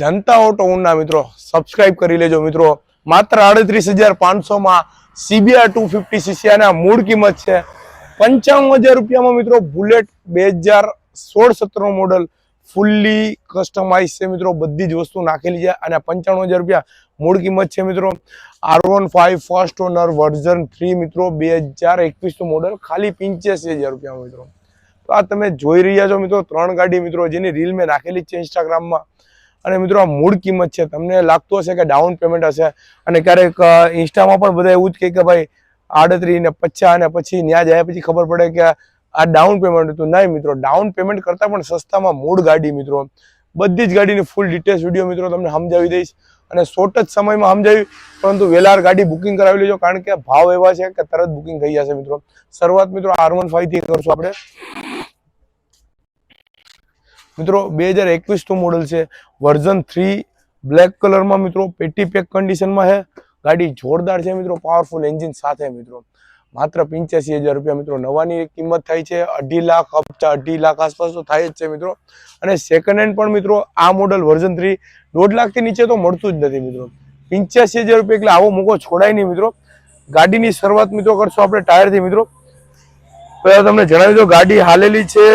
જનતા auto Una મિત્રો. Subscribe કરી લેજો મિત્રો. માત્ર આડત્રીસ હજાર પાંચસોમાં સીબીઆર ટુ ફિફ્ટી સીસી અને આ મૂળ કિંમત છે. પંચાવન હજાર રૂપિયામાં મિત્રો બુલેટ બે હજાર સોળ સત્તરનું મોડલ ફૂલ્લી કસ્ટમાઇઝ છે મિત્રો. બધી જ વસ્તુ નાખેલી છે અને પંચાણું હજાર રૂપિયા મૂળ કિંમત છે મિત્રો. R one five first owner version three મિત્રો બે હજાર એકવીસનું મોડલ ખાલી પંચ્યાસી હજાર રૂપિયામાં મિત્રો. તો આ તમે જોઈ રહ્યા છો મિત્રો ત્રણ ગાડી મિત્રો જેની રીલ મેં નાખેલી છે ઇન્સ્ટાગ્રામમાં અને મિત્રો, આ મૂળ કિંમત છે. તમને લાગતું હશે કે ડાઉન પેમેન્ટ હશે અને ક્યારેક ઇન્સ્ટામાં પણ બધા એવું જ કહે કે ભાઈ, આડત્રીસ ને પચાસ અને પછી ન્યા જાય પછી ખબર પડે કે આ ડાઉન પેમેન્ટ હતું. નહીં મિત્રો ડાઉન પેમેન્ટ કરતાં પણ સસ્તામાં મૂળ ગાડી મિત્રો. બધી જ ગાડીની ફૂલ ડિટેલ્સ વીડિયો મિત્રો તમને સમજાવી દઈશ. અને શોર્ટ જ સમયમાં સમજાવી, પરંતુ વેલાર ગાડી બુકિંગ કરાવી લેજો. કારણ કે ભાવ એવા છે કે તરત બુકિંગ થઈ જશે મિત્રો. શરૂઆત મિત્રો આર વનથી કરશું આપણે. મિત્રો, બે હજાર એકવીસનું મોડલ છે. વર્ઝન થ્રી બ્લેક કલરમાં મિત્રો, પેટી પેક કન્ડિશનમાં છે. ગાડી જોરદાર છે મિત્રો પાવરફુલ એન્જિન સાથે મિત્રો. માત્ર પંચ્યાસી હજાર રૂપિયા મિત્રો, નવાની કિંમત થાય છે. અઢી લાખ હપ્તા, અઢી લાખ આસપાસ તો થાય જ છે મિત્રો. અને સેકન્ડ હેન્ડ પણ મિત્રો, આ મોડલ વર્ઝન થ્રી દોઢ લાખથી નીચે તો મળતું જ નથી મિત્રો. પંચ્યાસી હજાર રૂપિયા એટલે આવો મોકો છોડાય નહીં મિત્રો. ગાડીની શરૂઆત મિત્રો કરશો આપણે ટાયરથી મિત્રો. પહેલાં તમને જણાવી દો ગાડી હાલેલી છે.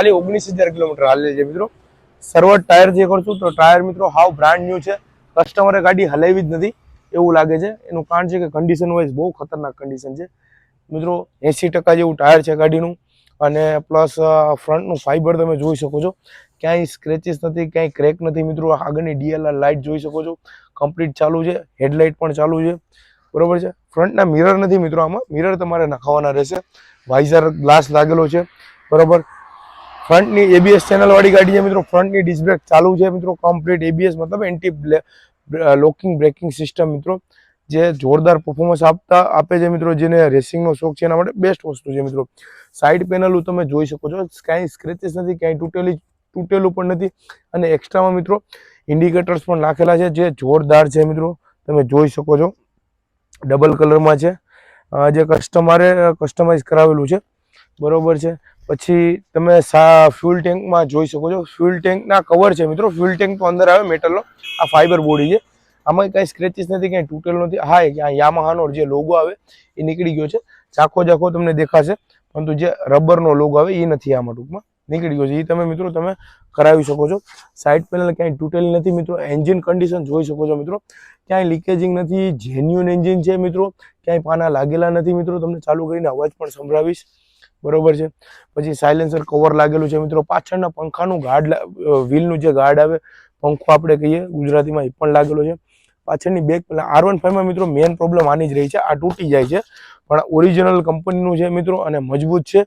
ખાલી ઓગણીસ હજાર કિલોમીટર હાલે છે મિત્રો. શરૂઆત ટાયર જે કરશું તો ટાયર મિત્રો હાવ બ્રાન્ડ ન્યુ છે. કસ્ટમરે ગાડી હલાવી જ નથી. એવું લાગે છે. એનું કારણ છે કે કન્ડિશન વાઇઝ બહુ ખતરનાક કન્ડિશન છે. મિત્રો એંસી ટકા જેવું ટાયર છે ગાડીનું. અને પ્લસ ફ્રન્ટનું ફાઈબર તમે જોઈ શકો છો. ક્યાંય સ્ક્રેચીસ નથી, ક્યાંય ક્રેક નથી મિત્રો. આગળની ડીએલઆર લાઇટ જોઈ શકો છો. કમ્પ્લીટ ચાલુ છે. હેડલાઇટ પણ ચાલુ છે. બરોબર છે? ફ્રન્ટના મિરર નથી મિત્રો આમાં. મિરર તમારે નખાવાના રહેશે. વાઇઝર ગ્લાસ લાગેલો છે. બરોબર? ફ્રન્ટની એબીએસ ચેનલ વાળી ગાડી છે મિત્રો. ફ્રન્ટની ડિસ્ક બ્રેક ચાલુ છે મિત્રો. કમ્પ્લીટ એબીએસ મતલબ એન્ટી લોકિંગ બ્રેકિંગ સિસ્ટમ મિત્રો. જે જોરદાર પરફોર્મન્સ આપતા, આપે છે મિત્રો, જેને રેસિંગનો શોખ છે એના માટે બેસ્ટ વસ્તુ છે મિત્રો. સાઈડ પેનલું તમે જોઈ શકો છો. કાંઈ સ્ક્રેચિસ નથી ક્યાંય તૂટેલી, તૂટેલું પણ નથી. અને એક્સ્ટ્રામાં મિત્રો ઇન્ડિકેટર્સ પણ નાખેલા છે જે જોરદાર છે મિત્રો. તમે જોઈ શકો છો. ડબલ કલરમાં છે. જે કસ્ટમરે કસ્ટમાઇઝ કરાવેલું છે. બરોબર છે. પછી તમે ફ્યુલ ટેન્કમાં જોઈ શકો છો. ફ્યુલ ટેન્કના કવર છે મિત્રો. ફ્યુલ ટેન્ક તો અંદર આવે મેટલનો આ ફાઈબર બોડી છે. આમાં કાંઈ સ્ક્રેચીસ નથી, કાંઈ તૂટેલ નથી. હા આ યામાહાનો જે લોગો આવે, એ નીકળી ગયો છે. ચાખો ચાખો તમને દેખાશે. પરંતુ જે રબરનો લોગો આવે, એ નથી આમાં ટૂંકમાં. નીકળી ગયો છે. એ તમે મિત્રો, તમે કરાવી શકો છો. સાઈડ પેનલ ક્યાંય તૂટેલી નથી મિત્રો. એન્જિન કન્ડિશન જોઈ શકો છો મિત્રો. ક્યાંય લીકેજિંગ નથી. જેન્યુન એન્જિન છે મિત્રો. ક્યાંય પાના લાગેલા નથી મિત્રો. તમને ચાલુ કરીને અવાજ પણ સંભળાવીશ. બરોબર છે? પછી સાયલેન્સર કવર લાગેલું છે મિત્રો. પાછળના પંખાનું ગાર્ડ વ્હીલનું જે ગાર્ડ આવે, પંખો આપણે કહીએ, ગુજરાતીમાં એ પણ લાગેલો છે. પાછળની બેક આર વન ફાઈવમાં મિત્રો મેઇન પ્રોબ્લેમ આની જ રહી છે. આ તૂટી જાય છે. પણ ઓરિજિનલ કંપનીનું છે મિત્રો અને મજબૂત છે.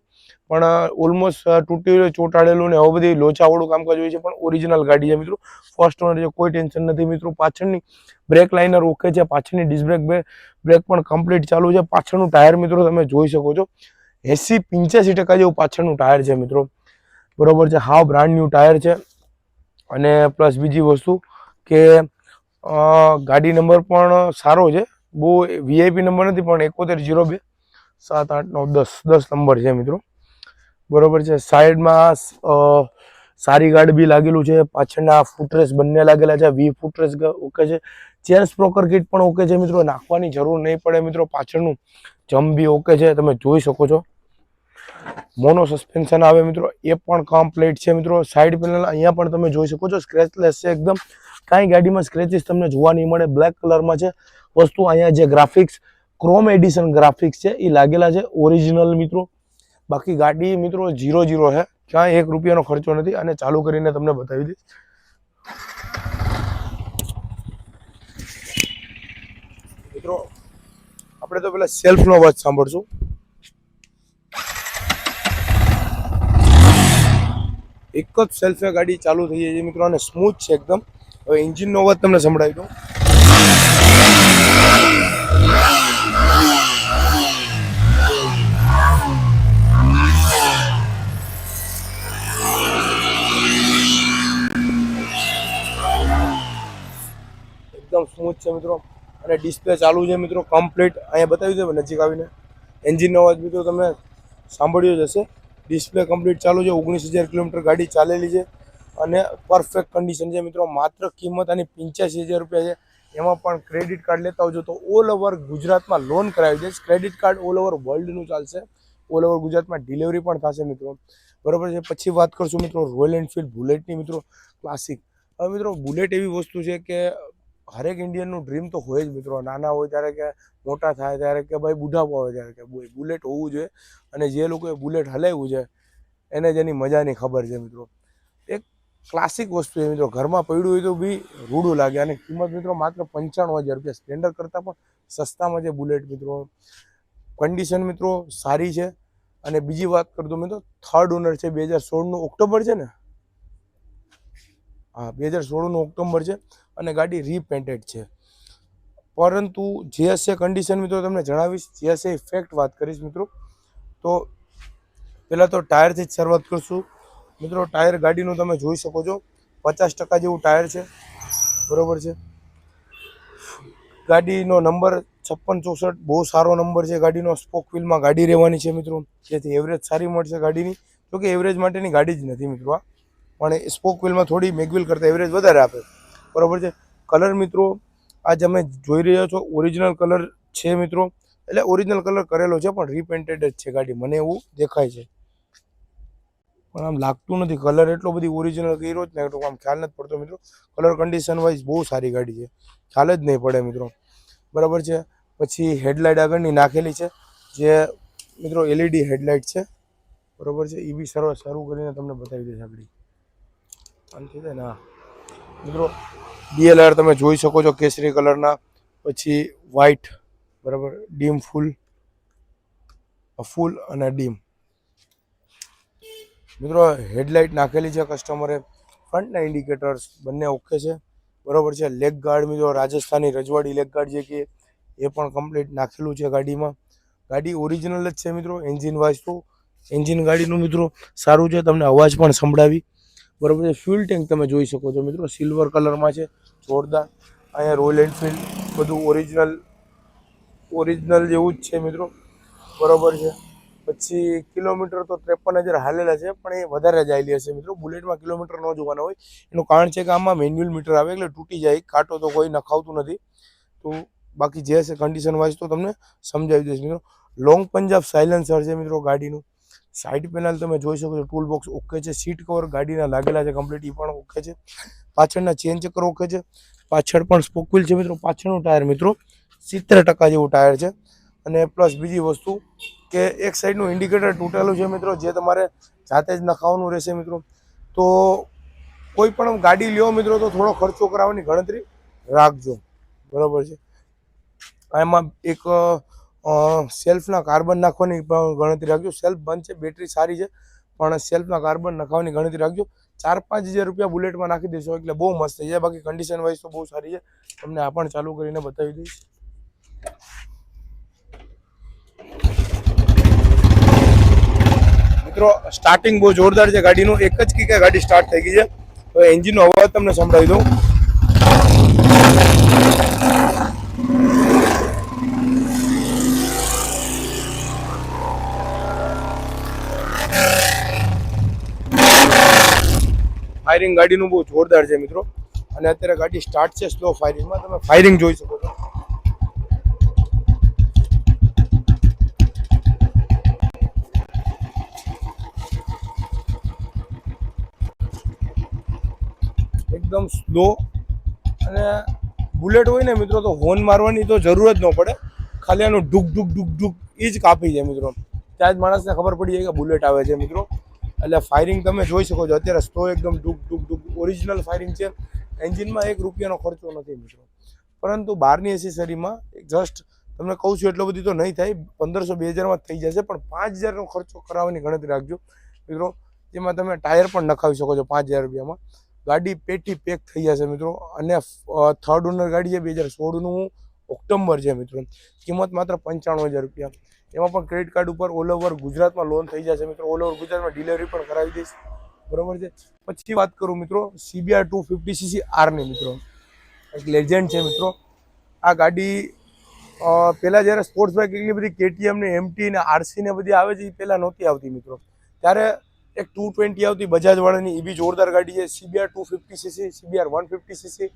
પણ ઓલમોસ્ટ તૂટી ચોંટાડેલું ને આવું બધી લોચાવાળું કામકાજ હોય છે. પણ ઓરિજિનલ ગાડી છે મિત્રો. ફર્સ્ટ ઓનર છે, કોઈ ટેન્શન નથી મિત્રો. પાછળની બ્રેક લાઇનર ઓકે છે. પાછળની ડિસ્બ્રેક બ્રેક પણ કમ્પ્લીટ ચાલુ છે. પાછળનું ટાયર મિત્રો તમે જોઈ શકો છો. એસી પંચ્યાસી ટકા જેવું પાછળનું ટાયર છે મિત્રો. બરોબર છે, હાવ બ્રાન્ડ ન્યૂ ટાયર છે. અને પ્લસ બીજી વસ્તુ કે ગાડી નંબર પણ સારો છે. બહુ વીઆઈપી નંબર નથી, પણ એકોતેર જીરો બે, સાત, આઠ, નવ, દસ દસ નંબર છે મિત્રો. બરોબર છે, સાઈડમાં સારી ગાર્ડ બી લાગેલું છે. પાછળના ફૂટરેસ બંને લાગેલા છે. વી ફૂટરેસ ઓકે છે. ચેન સ્પ્રોકર કિટ પણ ઓકે છે મિત્રો. નાખવાની જરૂર નહીં પડે મિત્રો. પાછળનું જમ બી ઓકે છે. તમે જોઈ શકો છો. મોનો સસ્પેન્શન આવે મિત્રો. એ પણ કમ્પ્લીટ છે મિત્રો. સાઈડ પેનલ અહીંયા પણ તમે જોઈ શકો છો. સ્ક્રેચલેસ છે એકદમ. કાંઈ ગાડીમાં સ્ક્રેચીસ તમને જોવા નહીં મળે. બ્લેક કલરમાં છે. વસ્તુ અહીંયા જે ગ્રાફિક્સ ક્રોમ એડિશન ગ્રાફિક્સ છે, એ લાગેલા છે. ઓરિજિનલ મિત્રો. બાકી ગાડી મિત્રો જીરો જીરો છે. ક્યાંય એક રૂપિયાનો ખર્ચો નથી અને ચાલુ કરીને તમને બતાવી દઈશ. મિત્રો, આપણે તો પેલા સેલ્ફનો અવાજ સાંભળશું. એક જ સેલ્ફે ગાડી ચાલુ થઈ જાય છે મિત્રો, અને સ્મૂથ છે એકદમ. હવે એન્જિનનો અવાજ તમને સંભળાવી દઉં. એકદમ સ્મૂથ છે મિત્રો. અને ડિસ્પ્લે ચાલુ છે મિત્રો કમ્પ્લીટ અહીંયા બતાવી દો નજીક આવીને. એન્જિનનો અવાજ મિત્રો તમે સાંભળ્યો જ હશે. ડિસ્પ્લે કમ્પ્લીટ ચાલુ છે, ઓગણીસ હજાર કિલોમીટર ગાડી ચાલેલી છે અને પરફેક્ટ કન્ડિશન છે મિત્રો, માત્ર કિંમત આની પંચ્યાસી હજાર રૂપિયા છે. એમાં પણ ક્રેડિટ કાર્ડ લેતા આવજો તો ઓલ ઓવર ગુજરાતમાં લોન કરાવી દઈશ. ક્રેડિટ કાર્ડ ઓલ ઓવર વર્લ્ડનું ચાલશે. ઓલ ઓવર ગુજરાતમાં ડિલિવરી પણ થશે મિત્રો. બરાબર છે? પછી વાત કરશું મિત્રો રોયલ એન્ફિલ્ડ બુલેટની મિત્રો ક્લાસિક હવે મિત્રો બુલેટ એવી વસ્તુ છે કે હરેક ઇન્ડિયનનું ડ્રીમ તો હોય જ મિત્રો. નાના હોય ત્યારે કે મોટા થાય ત્યારે કે ભાઈ બુઢાપો હોય ત્યારે કે ભાઈ બુલેટ હોવું જોઈએ અને જે લોકોએ બુલેટ હલાવ્યું છે, એને જેની મજાની ખબર છે મિત્રો. એક ક્લાસિક વસ્તુ છે મિત્રો. ઘરમાં પડ્યું હોય તો બી રૂડું લાગે અને કિંમત મિત્રો માત્ર પંચાણું હજાર રૂપિયા. સ્પ્લેન્ડર કરતાં પણ સસ્તામાં છે બુલેટ મિત્રો. કન્ડિશન મિત્રો સારી છે. અને બીજી વાત કરું તો મિત્રો થર્ડ ઓનર છે બે હજાર સોળનું ઓક્ટોબર છે ને? હા બે હજાર સોળનું ઓક્ટોબર છે અને ગાડી રીપેન્ટેડ છે. પરંતુ જે હશે કન્ડિશન મિત્રો તમને જણાવીશ, જે હશે ઇફેક્ટ વાત કરીશ મિત્રો. તો પહેલાં તો ટાયરથી જ શરૂઆત કરશું. મિત્રો, ટાયર ગાડીનું તમે જોઈ શકો છો. પચાસ ટકા જેવું ટાયર છે. બરોબર છે? ગાડીનો નંબર છપ્પન ચોસઠ, બહુ સારો નંબર છે ગાડીનો. સ્પોક વ્હીલમાં ગાડી રહેવાની છે મિત્રો. જેથી એવરેજ સારી મળશે ગાડીની. જોકે એવરેજ માટેની ગાડી જ નથી મિત્રો આ પણ સ્પોક વ્હીલમાં થોડી મેગવિલ કરતાં એવરેજ વધારે આપે. બરાબર છે? કલર મિત્રો આ તમે જોઈ રહ્યા છો ઓરિજિનલ કલર છે મિત્રો. એટલે ઓરિજિનલ કલર કરેલો છે, પણ રીપેન્ટેડ જ છે ગાડી. મને એવું દેખાય છે. પણ આમ લાગતું નથી. કલર એટલો બધી ઓરિજિનલ કર્યો જ ને, એટલો આમ ખ્યાલ નથી પડતો મિત્રો. કલર કન્ડિશન વાઇઝ બહુ સારી ગાડી છે. ખ્યાલ જ નહીં પડે મિત્રો. બરાબર છે? પછી હેડલાઇટ આગળની નાખેલી છે, જે મિત્રો એલઈડી હેડલાઇટ છે. બરાબર છે? એ બી સરસ શરૂ કરીને તમને બતાવી દઈશ આગળ. આનથી છે ને. હા મિત્રો ડીએલઆર તમે જોઈ શકો છો કેસરી કલરના, પછી વ્હાઇટ બરાબર, ડીમ ફૂલ ફૂલ અને ડીમ. મિત્રો હેડલાઇટ નાખેલી છે કસ્ટમરે ફ્રન્ટના ઇન્ડિકેટર્સ બંને ઓકે છે. બરાબર છે. લેગ ગાર્ડ મિત્રો, રાજસ્થાની રજવાડી લેગ ગાર્ડ જે કે એ પણ કમ્પ્લીટ નાખેલું છે ગાડીમાં. ગાડી ઓરિજિનલ જ છે, મિત્રો એન્જિન વાઇઝ તો. એન્જિન ગાડીનું, મિત્રો, સારું છે. તમને અવાજ પણ સંભળાવી. બરોબર છે. ફ્યુલ ટેન્ક તમે જોઈ શકો છો મિત્રો. સિલ્વર કલરમાં છે. જોરદાર. અહીંયા રોયલ એન્ફિલ્ડ બધું ઓરિજિનલ ઓરિજિનલ જેવું જ છે મિત્રો. બરોબર છે. પછી કિલોમીટર તો ત્રેપન હજાર હાલેલા છે, પણ એ વધારે જ આવેલી હશે મિત્રો. બુલેટમાં કિલોમીટર ન જોવાના હોય. એનું કારણ છે કે આમાં મેન્યુઅલ મીટર આવે એટલે તૂટી જાય. કાંટો તો કોઈ નખાવતું નથી. તો બાકી જે હશે કન્ડિશન વાઇઝ તો તમને સમજાવી દઈશ મિત્રો. લોંગ પંજાબ સાયલેન્સર છે મિત્રો ગાડીનું. સાઈડ પેનલ તમે જોઈ શકો છો ટૂલ બોક્સ ઓકે છે સીટ કવર ગાડીના લાગેલા છે કમ્પ્લીટ એ પણ ઓકે છે. પાછળના ચેન ચક્કર ઓકે છે. પાછળ પણ સ્પોક છે મિત્રો, પાછળનું ટાયર મિત્રો, સિત્તેર ટકા જેવું ટાયર છે. અને પ્લસ બીજી વસ્તુ કે એક સાઈડનું ઇન્ડિકેટર તૂટેલું છે મિત્રો, જે તમારે જાતે જ નખાવવાનું રહેશે મિત્રો. તો કોઈ પણ ગાડી લ્યો મિત્રો, તો થોડો ખર્ચો કરાવવાની ગણતરી રાખજો. બરાબર છે. એમાં એક સેલ્ફના કાર્બન નાખવાની પણ ગણતરી રાખજો. સેલ્ફ બંધ છે બેટરી સારી છે, પણ સેલ્ફના કાર્બન નાખવાની ગણતરી રાખજો. ચાર પાંચ હજાર રૂપિયા બુલેટમાં નાખી દેશો, એટલે બહુ મસ્ત થઈ જાય. બાકી કન્ડિશન વાઇઝ તો બહુ સારી છે. તમને આ પણ ચાલુ કરીને બતાવી દઈશ. મિત્રો સ્ટાર્ટિંગ બહુ જોરદાર છે ગાડીનું. એક જ કીકે ગાડી સ્ટાર્ટ થઈ ગઈ છે. હવે એન્જિનનો અવાજ તમને સંભળાવી દઉં. ફાયરિંગ ગાડીનું બહુ જોરદાર છે મિત્રો. અને અત્યારે ગાડી સ્ટાર્ટ છે સ્લો ફાયરિંગમાં તમે ફાયરિંગ જોઈ શકો છો. એકદમ સ્લો અને બુલેટ હોય ને મિત્રો, તો હોર્ન મારવાની તો જરૂર જ ન પડે. ખાલી આનું ડુક ડુક ડુક ડુક એ જ કાપી જાય મિત્રો. ત્યાં જ માણસને ખબર પડી જાય કે બુલેટ આવે છે મિત્રો. એટલે ફાયરિંગ તમે જોઈ શકો છો. અત્યારે સ્લો એકદમ ડુક ડુક ડુક ઓરિજિનલ ફાયરિંગ છે. એન્જિનમાં એક રૂપિયાનો ખર્ચો નથી મિત્રો. પરંતુ બહારની એસેસરીમાં જસ્ટ તમને કહું છું, એટલો બધી તો નહીં થાય. પંદરસો, બે હજારમાં થઈ જશે, પણ પાંચ હજારનો ખર્ચો કરાવવાની ગણતરી રાખજો. મિત્રો, જેમાં તમે ટાયર પણ નખાવી શકો છો પાંચ હજાર રૂપિયામાં. ગાડી પેટી પેક થઈ જશે મિત્રો. અને થર્ડ ઓનર ગાડી છે, બે હજાર સોળનું. ઓક્ટોબર છે મિત્રો. કિંમત માત્ર પંચાણું હજાર રૂપિયા. એમાં પણ ક્રેડિટ કાર્ડ ઉપર ઓલ ઓવર ગુજરાતમાં લોન થઈ જશે મિત્રો. ઓલ ઓવર ગુજરાતમાં ડિલિવરી પણ કરાવી દઈશ. બરોબર છે? પછી વાત કરું મિત્રો સીબીઆર ટુ ફિફ્ટી સીસી આરની મિત્રો. એક લેજન્ડ છે મિત્રો. આ ગાડી પહેલાં જ્યારે સ્પોર્ટ્સ બાઇક એટલી બધી કેટીએમ ને એમટી ને આરસી ને બધી આવે છે એ પહેલાં નહોતી આવતી મિત્રો. ત્યારે એક ટુ ટ્વેન્ટી આવતી બજાજવાળાની એ બી જોરદાર ગાડી છે. CBR two fifty CC CBR one fifty CC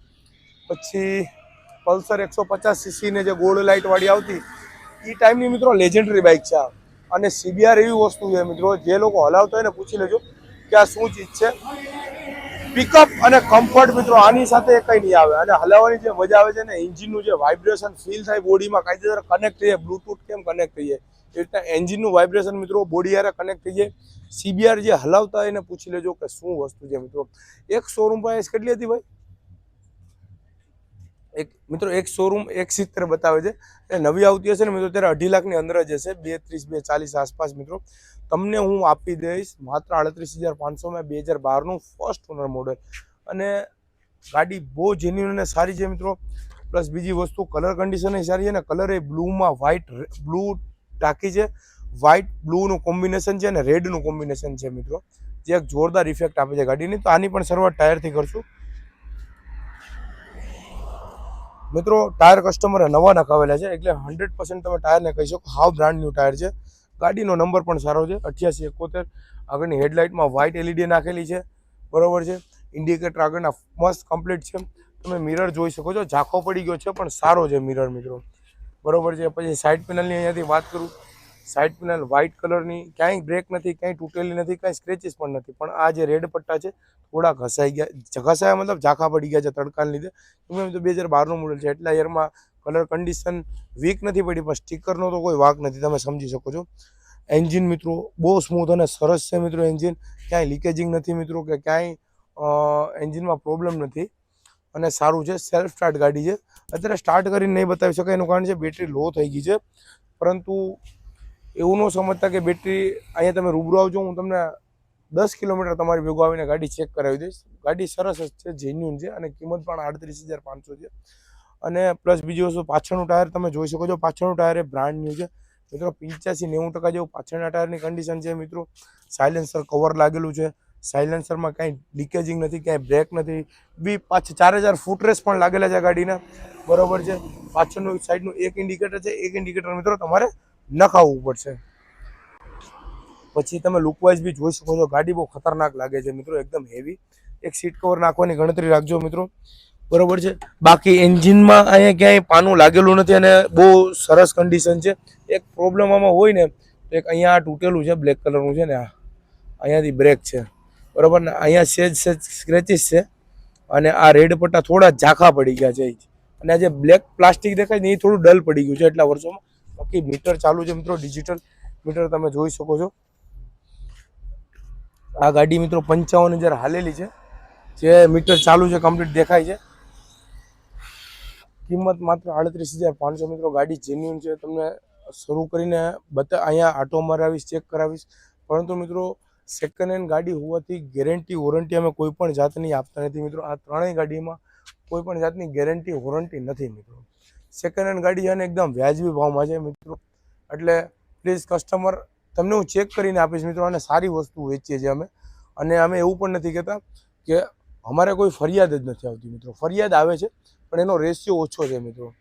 પછી પલ્સર એકસો પચાસ સીસીને જે ગોલ્ડ લાઇટવાળી આવતી એ ટાઈમની મિત્રો લેજેન્ડરી બાઇક છે અને સીબીઆર એવી વસ્તુ છે મિત્રો, જે લોકો હલાવતા હોય ને પૂછી લેજો કે આ શું ચીજ છે. પિકઅપ અને કમ્ફર્ટ મિત્રો, આની સાથે કંઈ નહીં આવે. અને હલાવવાની જે મજા આવે છે ને, એન્જિનનું જે વાઇબ્રેશન ફીલ થાય બોડીમાં કાયદેસર કનેક્ટ થઈ જાય બ્લૂટૂથ કેમ કનેક્ટ થઈ જાય એ રીતના એન્જિનનું વાઇબ્રેશન મિત્રો બોડી યારે કનેક્ટ થઈ સીબીઆર જે હલાવતા હોય એને પૂછી લેજો કે શું વસ્તુ છે મિત્રો. એક શોરૂમ પ્રાઇસ કેટલી હતી ભાઈ? એક મિત્રો, એક શોરૂમ એક સિત્તેર બતાવે છે. એ નવી આવતી હશે ને મિત્રો, ત્યારે અઢી લાખની અંદર જ હશે. બે ત્રીસ બે ચાલીસ આસપાસ મિત્રો. તમને હું આપી દઈશ માત્ર આડત્રીસ હજાર પાંચસોમાં બે હજાર બારનું ફર્સ્ટ ઓનર મોડલ અને ગાડી બહુ જેન્યુન અને સારી છે મિત્રો. પ્લસ બીજી વસ્તુ કલર કન્ડિશન સારી છે ને કલર એ બ્લુમાં વ્હાઇટ બ્લુ ટાંકી છે. વ્હાઇટ બ્લુનું કોમ્બિનેશન છે અને રેડનું કોમ્બિનેશન છે મિત્રો. જે એક જોરદાર ઇફેક્ટ આપે છે ગાડીની. તો આની પણ શરૂઆત ટાયરથી કરશું. મિત્રો ટાયર કસ્ટમરે નવા નખાવેલા છે, એટલે હંડ્રેડ પર્સન્ટ તમે ટાયરને કહી શકો, હાવ બ્રાન્ડ ટાયર છે. ગાડીનો નંબર પણ સારો છે, અઠ્યાસી એકોતેર. આગળની હેડલાઇટમાં વ્હાઇટ એલઈડી નાખેલી છે, બરોબર છે. ઇન્ડિકેટર આગળના મસ્ત કમ્પ્લીટ છે. તમે મિરર જોઈ શકો છો, ઝાંખો પડી ગયો છે, પણ સારો છે મિરર મિત્રો. બરોબર છે. પછી સાઇડ પેનલની અહીંયાથી વાત કરું. સાઇડ પેનલ વ્હાઇટ કલરની ક્યાંય બ્રેક નથી, ક્યાંય તૂટેલી નથી કાંઈ સ્ક્રેચીસ પણ નથી. પણ આ જે રેડ પટ્ટા છે, થોડા ઘસાઈ ગયા, ઘસાયા મતલબ ઝાંખા પડી ગયા છે તડકાને લીધે. એમ તો બે હજાર બારનું મોડલ છે, એટલા યરમાં કલર કન્ડિશન વીક નથી પડી, પણ સ્ટીકરનો તો કોઈ વાક નથી, તમે સમજી શકો છો. એન્જિન મિત્રો, બહુ સ્મૂથ અને સરસ છે મિત્રો એન્જિન ક્યાંય લીકેજિંગ નથી મિત્રો, કે ક્યાંય એન્જિનમાં પ્રોબ્લેમ નથી. અને સારું છે સેલ્ફ સ્ટાર્ટ ગાડી છે. અત્યારે સ્ટાર્ટ કરીને નહીં બતાવી શકાય, એનું કારણ છે બેટરી લો થઈ ગઈ છે. પરંતુ એવું ન સમજતા કે બેટરી અહીંયા તમે રૂબરૂ આવજો, હું તમને દસ કિલોમીટર તમારી ભેગો આવીને ગાડી ચેક કરાવી દઈશ. ગાડી સરસ જ છે જેન્યુન છે અને કિંમત પણ આડત્રીસ હજાર પાંચસો છે. અને પ્લસ બીજી વસ્તુ, પાછળનું ટાયર તમે જોઈ શકો છો, પાછળનું ટાયર એ બ્રાન્ડ ન્યૂ છે. મિત્રો, પંચ્યાસી નેવું ટકા જેવું પાછળના ટાયરની કન્ડિશન છે, મિત્રો. સાયલેન્સર કવર લાગેલું છે. સાયલેન્સરમાં કાંઈ લીકેજિંગ નથી ક્યાંય બ્રેક નથી. બી પાછ ચાર હજાર ફૂટરેસ પણ લાગેલા છે ગાડીના. બરોબર છે. પાછળનું સાઈડનું એક ઇન્ડિકેટર છે, એક ઇન્ડિકેટર મિત્રો, તમારે નખાવવું પડશે. પછી તમે લુકવાઇઝ બી જોઈ શકો છો, ગાડી બહુ ખતરનાક લાગે છે મિત્રો, એકદમ હેવી એક સીટ કવર નાખવાની ગણતરી રાખજો મિત્રો. બરોબર છે? બાકી એન્જિનમાં અહીંયા ક્યાંય પાનું લાગેલું નથી અને બહુ સરસ કન્ડિશન છે. એક પ્રોબ્લેમ આમાં હોય ને, તો એક અહીંયા આ તૂટેલું છે બ્લેક કલરનું છે ને આ. અહીંયાથી બ્રેક છે. બરાબર ને? અહીંયા સેજ સેજ સ્ક્રેચીસ છે અને આ રેડ પટ્ટા થોડા ઝાંખા પડી ગયા છે અને આ જે બ્લેક પ્લાસ્ટિક દેખાય ને, એ થોડું ડલ પડી ગયું છે એટલા વર્ષોમાં. બાકી મીટર ચાલુ છે મિત્રો ડિજિટલ મીટર તમે જોઈ શકો છો. આ ગાડી મિત્રો પંચાવન હજાર હાલેલી છે. જે મીટર ચાલુ છે કમ્પ્લીટ દેખાય છે. કિંમત માત્ર આડત્રીસ હજાર પાંચસો મિત્રો, ગાડી જેન્યુન છે. તમને શરૂ કરીને બતા, અહીંયા આટો મરાવીશ ચેક કરાવીશ. પરંતુ મિત્રો સેકન્ડ હેન્ડ ગાડી હોવાથી ગેરંટી વોરંટી અમે કોઈ પણ જાતની આપતા નથી મિત્રો. આ ત્રણેય ગાડીમાં કોઈ પણ જાતની ગેરંટી વોરંટી નથી મિત્રો. સેકન્ડ હેન્ડ ગાડી અને એકદમ વ્યાજબી ભાવમાં છે મિત્રો. એટલે પ્લીઝ કસ્ટમર તમને હું ચેક કરીને આપીશ મિત્રો, અને સારી વસ્તુ વેચીએ છીએ અમે. અને અમે એવું પણ નથી કહેતા કે અમારે કોઈ ફરિયાદ જ નથી આવતી મિત્રો. ફરિયાદ આવે છે, પણ એનો રેશિયો ઓછો છે મિત્રો.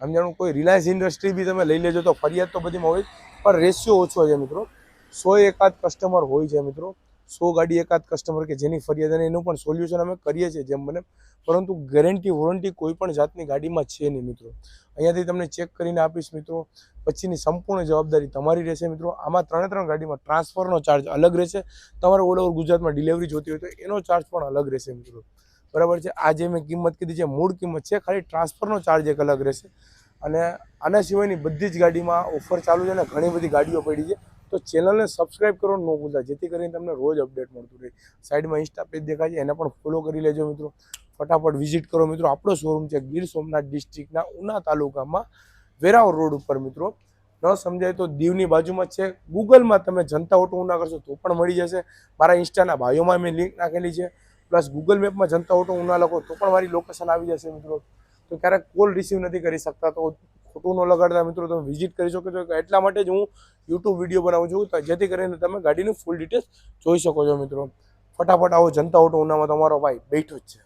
આમ જાણું કોઈ રિલાયન્સ ઇન્ડસ્ટ્રી બી તમે લઈ લેજો તો ફરિયાદ તો બધીમાં હોય પણ રેશિયો ઓછો છે મિત્રો. સો એકાદ કસ્ટમર હોય છે મિત્રો. સો ગાડી એકાદ કસ્ટમર કે જેની ફરિયાદ અને એનું પણ સોલ્યુશન અમે કરીએ છીએ જેમ બને પરંતુ ગેરંટી વોરંટી કોઈ પણ જાતની ગાડીમાં છે નહીં મિત્રો. અહીંયાથી તમને ચેક કરીને આપીશ મિત્રો. પછીની સંપૂર્ણ જવાબદારી તમારી રહેશે મિત્રો. આમાં ત્રણે ત્રણ ગાડીમાં ટ્રાન્સફરનો ચાર્જ અલગ રહેશે. તમારે ઓલ ઓવર ગુજરાતમાં ડિલિવરી જોતી હોય તો એનો ચાર્જ પણ અલગ રહેશે મિત્રો. બરાબર છે? આ જે મેં કિંમત કીધી છે, મૂળ કિંમત છે, ખાલી ટ્રાન્સફરનો ચાર્જ એક અલગ રહેશે. અને આના સિવાયની બધી જ ગાડીમાં ઓફર ચાલુ છે અને ઘણી બધી ગાડીઓ પડી છે. તો ચેનલને સબસ્ક્રાઇબ કરવાનું ન ભૂલતા, જેથી કરીને તમને રોજ અપડેટ મળતું રહે. સાઈડમાં ઇન્સ્ટા પેજ દેખાય છે, એને પણ ફોલો કરી લેજો મિત્રો. ફટાફટ વિઝિટ કરો મિત્રો. આપણો શોરૂમ છે ગીર સોમનાથ ડિસ્ટ્રિક્ટના ઉના તાલુકામાં વેરાવળ રોડ ઉપર મિત્રો. ન સમજાય તો દીવની બાજુમાં છે. ગૂગલમાં તમે જનતા ઓટો ઉના કરશો તો પણ મળી જશે. મારા ઇન્સ્ટાના ભાઈઓમાં મેં લિંક નાખેલી છે. પ્લસ ગૂગલ મેપમાં જનતા ઓટો ઉના લખો તો પણ મારી લોકેશન આવી જશે મિત્રો. તો ક્યારેક કોલ રિસીવ નથી કરી શકતા તો ખોટું ન લગાડતા મિત્રો. તમે વિઝિટ કરી શકો છો. એટલા માટે જ હું યુટ્યુબ વીડિયો બનાવું છું. જેથી કરીને તમે ગાડીની ફૂલ ડિટેલ્સ જોઈ શકો છો મિત્રો. ફટાફટ આવો જનતા ઓટો ઉનામાં તમારો ભાઈ બેઠો જ છે.